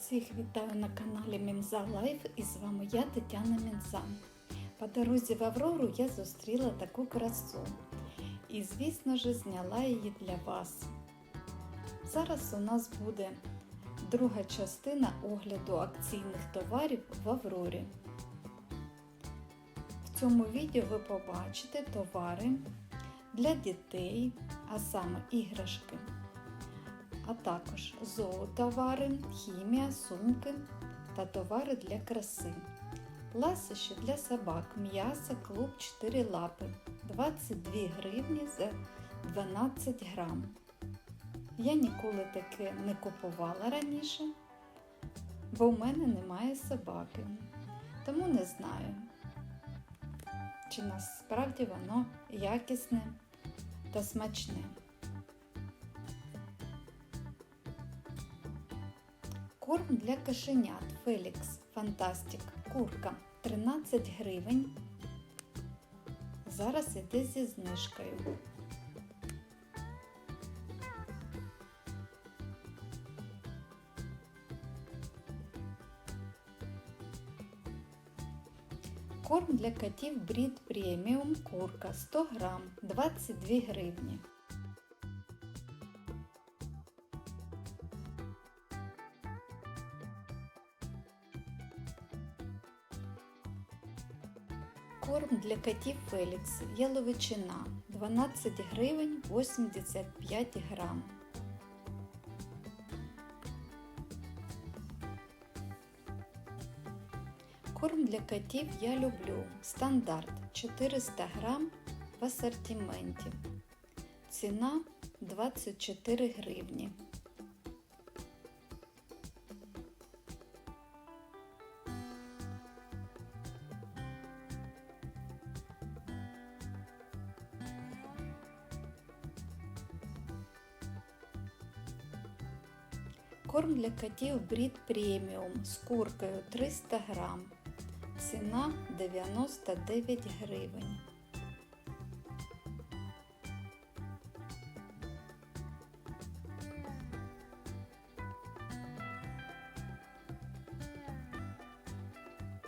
Всіх вітаю на каналі Мінза Лайф і з вами я Тетяна Мінза. По дорозі в Аврору я зустріла таку красу і, звісно ж, зняла її для вас. Зараз у нас буде друга частина огляду акційних товарів в Аврорі. В цьому відео ви побачите товари для дітей, а саме іграшки а також зоотовари, хімія, сумки та товари для краси. Ласощі для собак, м'ясо, клуб 4 лапи 22 гривні за 12 грам. Я ніколи таке не купувала раніше, бо в мене немає собаки. Тому не знаю, чи насправді воно якісне та смачне. Корм для кошенят Фелікс Фантастик. Курка 13 гривень. Зараз іде зі знижкою. Корм для котів Брід преміум курка 100 грам 22 гривні. Для котів Фелікс яловичина 12 гривень 85 грам. Корм для котів я люблю. Стандарт 400 грам в асортименті. Ціна 24 гривні. Для котів Брід преміум з куркою 300 грам. Ціна 99 гривень.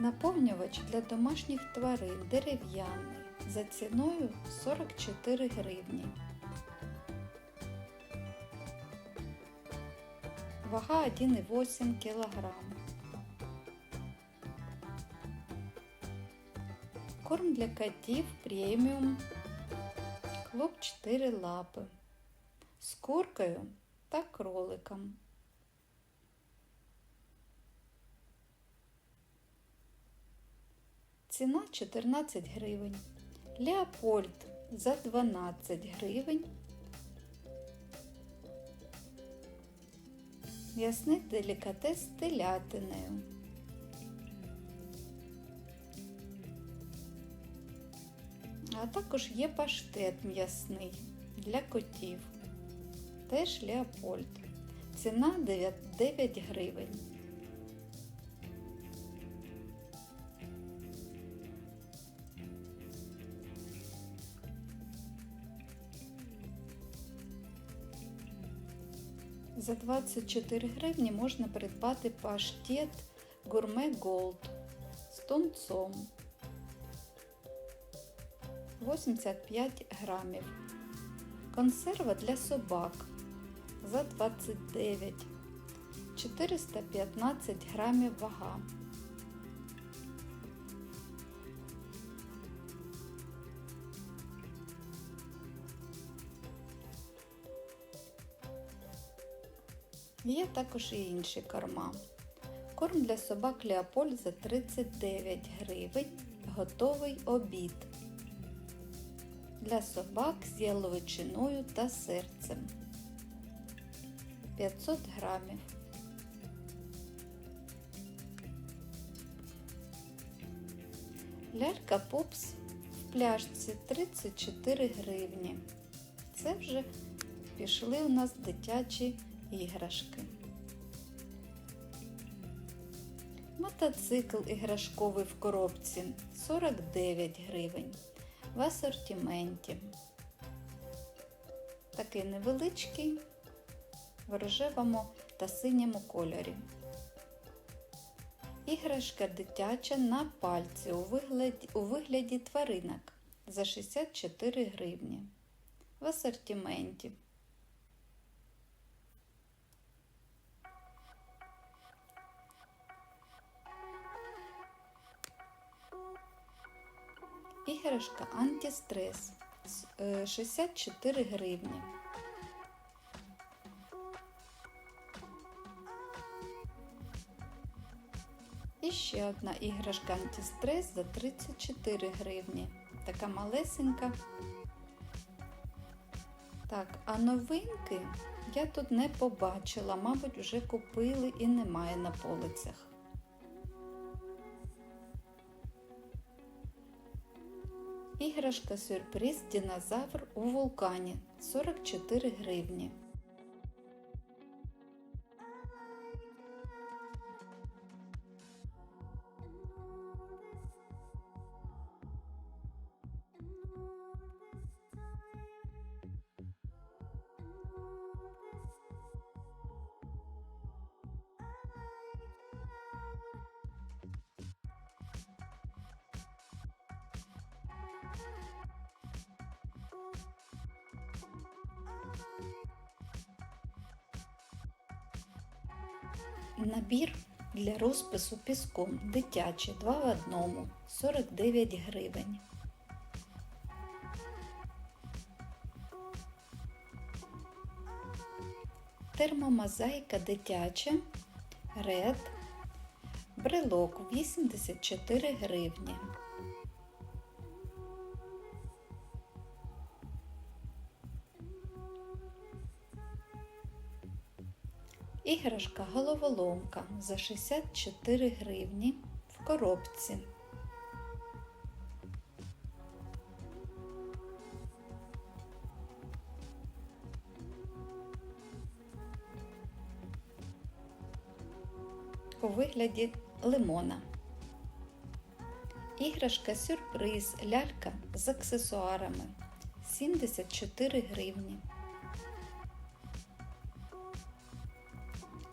Наповнювач для домашніх тварин дерев'яний за ціною 44 гривні. Вага 1,8 кг. Корм для котів преміум. Клуб 4 лапи. З куркою та кроликом. Ціна 14 гривень. Леопольд за 12 гривень. М'ясний делікатес з телятиною. А також є паштет м'ясний для котів. Теж Леопольд. Ціна 9 гривень. За 24 гривні можна придбати паштет Гурме Голд з тунцом 85 грамів. Консерва для собак за 29 415 грамів вага. Є також і інші корма. Корм для собак Леопольд за 39 гривень. Готовий обід. Для собак з яловичиною та серцем. 500 грамів. Лялька пупс в пляшці 34 гривні. Це вже пішли у нас дитячі іграшки. Мотоцикл іграшковий в коробці 49 гривень в асортименті. Такий невеличкий в рожевому та синьому кольорі. Іграшка дитяча на пальці у вигляді, у вигляді тваринок за 64 гривні. В асортименті. Іграшка антистрес е, 64 гривні. І ще одна іграшка антистрес за 34 гривні. Така малесенька. Так, а новинки я тут не побачила, мабуть, вже купили і немає на полицях. Іграшка сюрприз динозавр у вулкані 44 гривні. Набір для розпису піском дитячий 2 в одному 49 гривень. Термомозаїка дитяча Ред брелок 84 гривні. Іграшка головоломка за 64 гривні в коробці. У вигляді лимона. Іграшка сюрприз лялька з аксесуарами 74 гривні.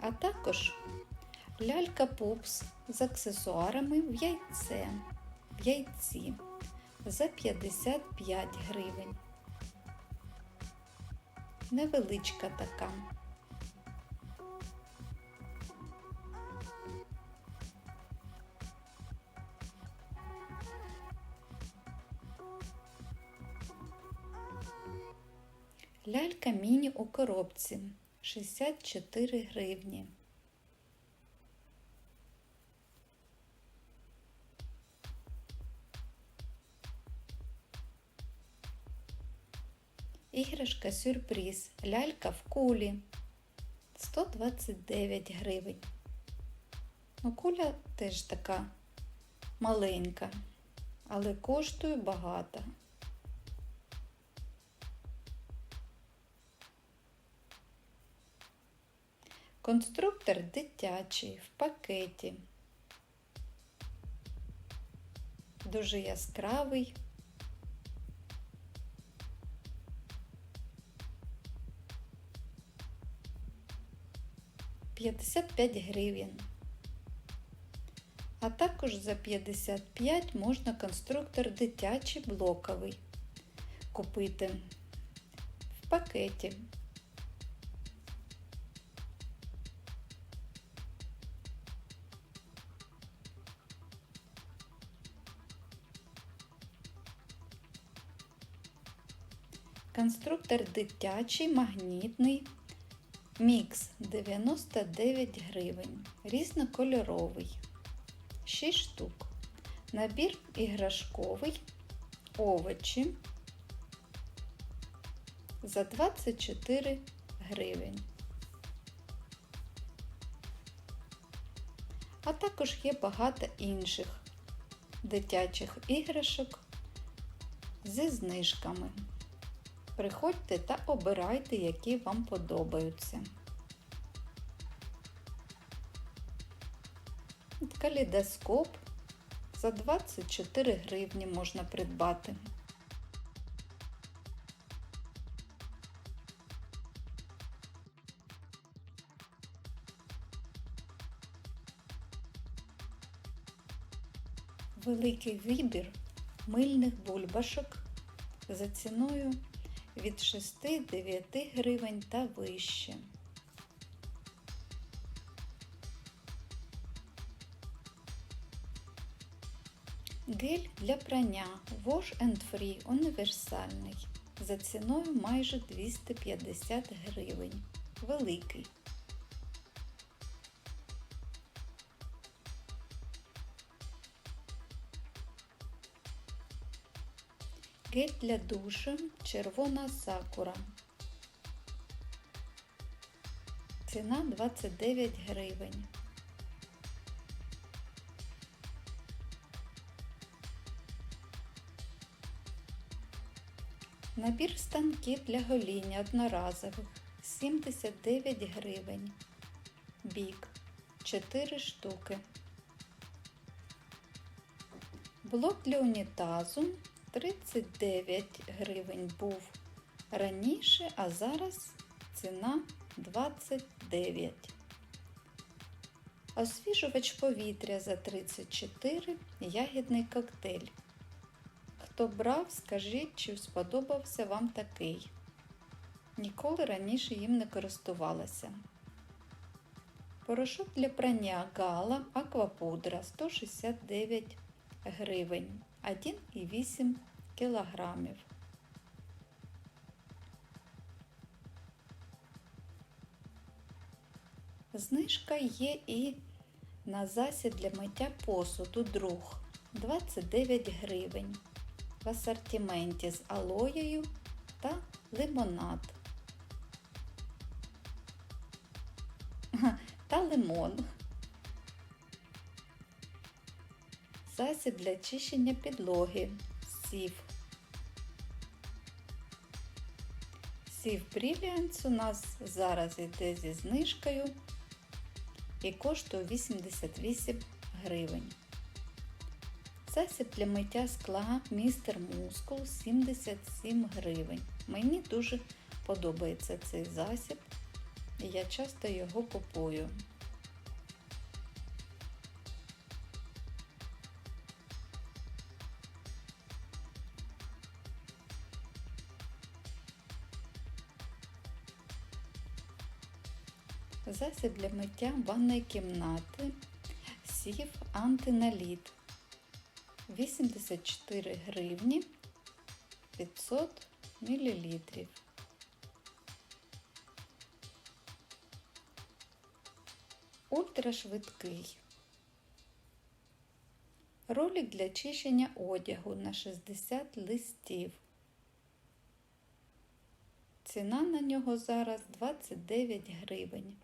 А також лялька пупс з аксесуарами в яйце, в яйці за 55 гривень. Невеличка така. Лялька міні у коробці 64 гривні. Іграшка сюрприз. Лялька в кулі 129 гривень. Ну, куля теж така маленька, але коштує багато. Конструктор дитячий в пакеті. Дуже яскравий. П'ятдесят п'ять гривень. А також за 55 можна конструктор дитячий блоковий купити в пакеті. Конструктор дитячий, магнітний, мікс 99 гривень, різнокольоровий, 6 штук. Набір іграшковий, овочі за 24 гривень. А також є багато інших дитячих іграшок зі знижками. Приходьте та обирайте, які вам подобаються. Калейдоскоп за 24 гривні можна придбати. великий вибір мильних бульбашок за ціною від 6-9 гривень та вище. Гель для прання Wash and Free універсальний за ціною майже 250 гривень. Великий. Гель для душу червона сакура. Ціна 29 гривень. Набір станків для гоління одноразових 79 гривень. Бік 4 штуки. Блок для унітазу 39 гривень був раніше, а зараз ціна 29. Освіжувач повітря за 34 ягідний коктейль. Хто брав, скажіть, чи сподобався вам такий. Ніколи раніше їм не користувалася. Порошок для прання гала аквапудра 169 гривень 1,8 кілограмів. Знижка є і на засіб для миття посуду друг 29 гривень в асортименті з алоєю та лимонад та лимон. Засіб для чищення підлоги сів. Сів Brilliance у нас зараз йде зі знижкою і коштує 88 гривень. Засіб для миття скла містер Мускул 77 гривень. Мені дуже подобається цей засіб, і я часто його купую. Засіб для миття ванної кімнати сів антиналіт 84 гривні 500 мл. Ультрашвидкий. Ролик для чищення одягу на 60 листів. Ціна на нього зараз 29 гривень.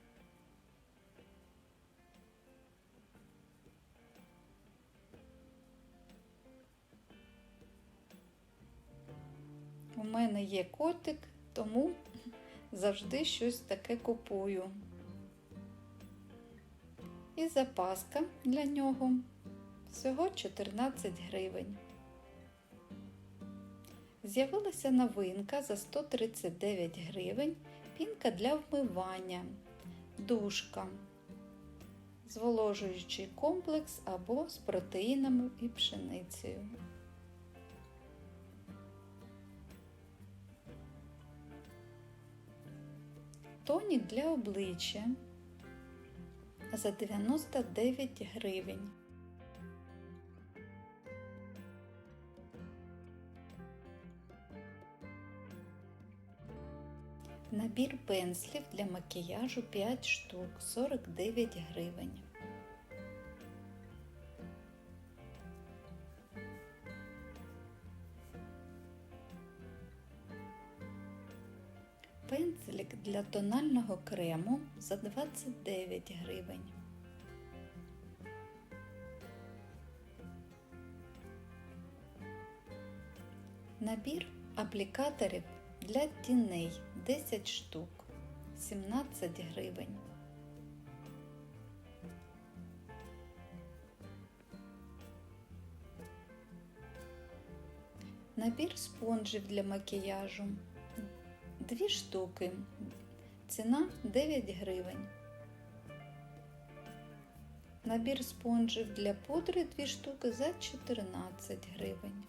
Мене є котик, тому завжди щось таке купую. І запаска для нього всього 14 гривень. З'явилася новинка за 139 гривень пінка для вмивання, душка, зволожуючий комплекс або з протеїнами і пшеницею. Тонік для обличчя за 99 гривень. Набір пензлів для макіяжу 5 штук 49 гривень. Тонального крему за 29 гривень. Набір аплікаторів для тіней 10 штук 17 гривень. Набір спонжів для макіяжу. Дві штуки. Ціна 9 гривень. Набір спонжів для пудри 2 штуки за 14 гривень.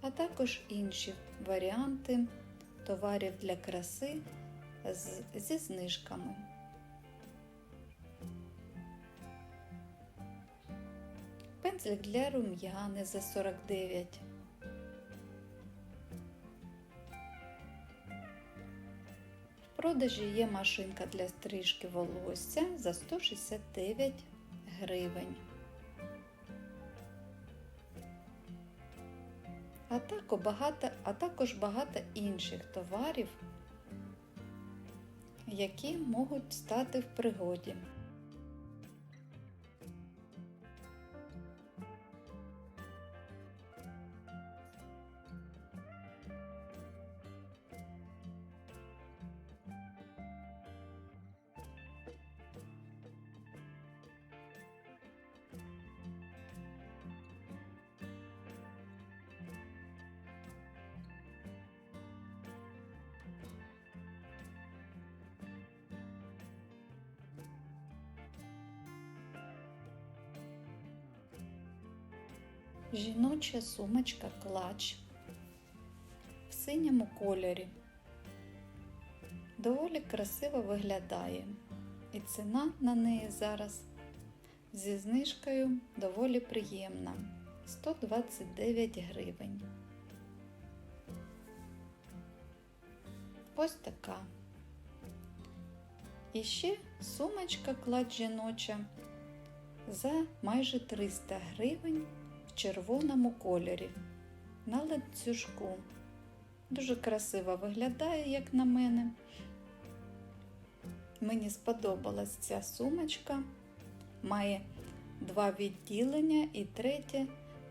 А також інші варіанти товарів для краси зі знижками. Пензлик для рум'яни за 49. Продажі є машинка для стрижки волосся за 169 гривень. А, також багато, а також багато інших товарів, які можуть стати в пригоді. Жіноча сумочка клач в синьому кольорі. Доволі красиво виглядає, і ціна на неї зараз зі знижкою доволі приємна 129 гривень. Ось така. І ще сумочка клад жіноча за майже 300 гривень червоному кольорі на ланцюжку. Дуже красиво виглядає, як на мене. Мені сподобалась ця сумочка. Має два відділення і третє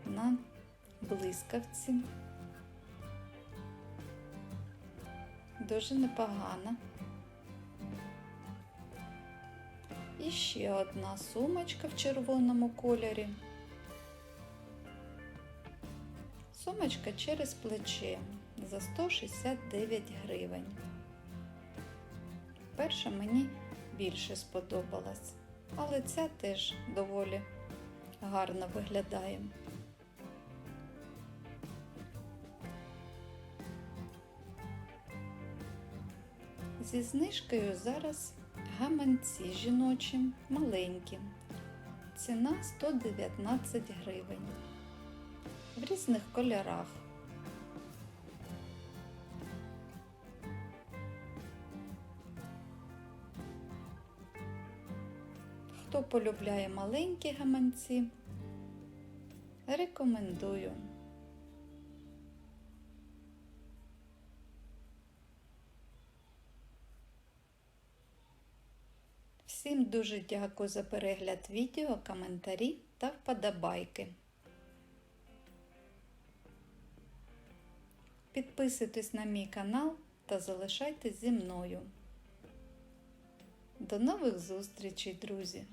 на блискавці. Дуже непогана. І ще одна сумочка в червоному кольорі. Сумочка через плече за 169 гривень. Перша мені більше сподобалась, але ця теж доволі гарно виглядає. Зі знижкою зараз гаманці жіночі маленькі. Ціна 119 гривень. В різних кольорах. Хто полюбляє маленькі гаманці, рекомендую. Всім дуже дякую за перегляд відео, коментарі та вподобайки. Підписуйтесь на мій канал та залишайтесь зі мною. До нових зустрічей, друзі!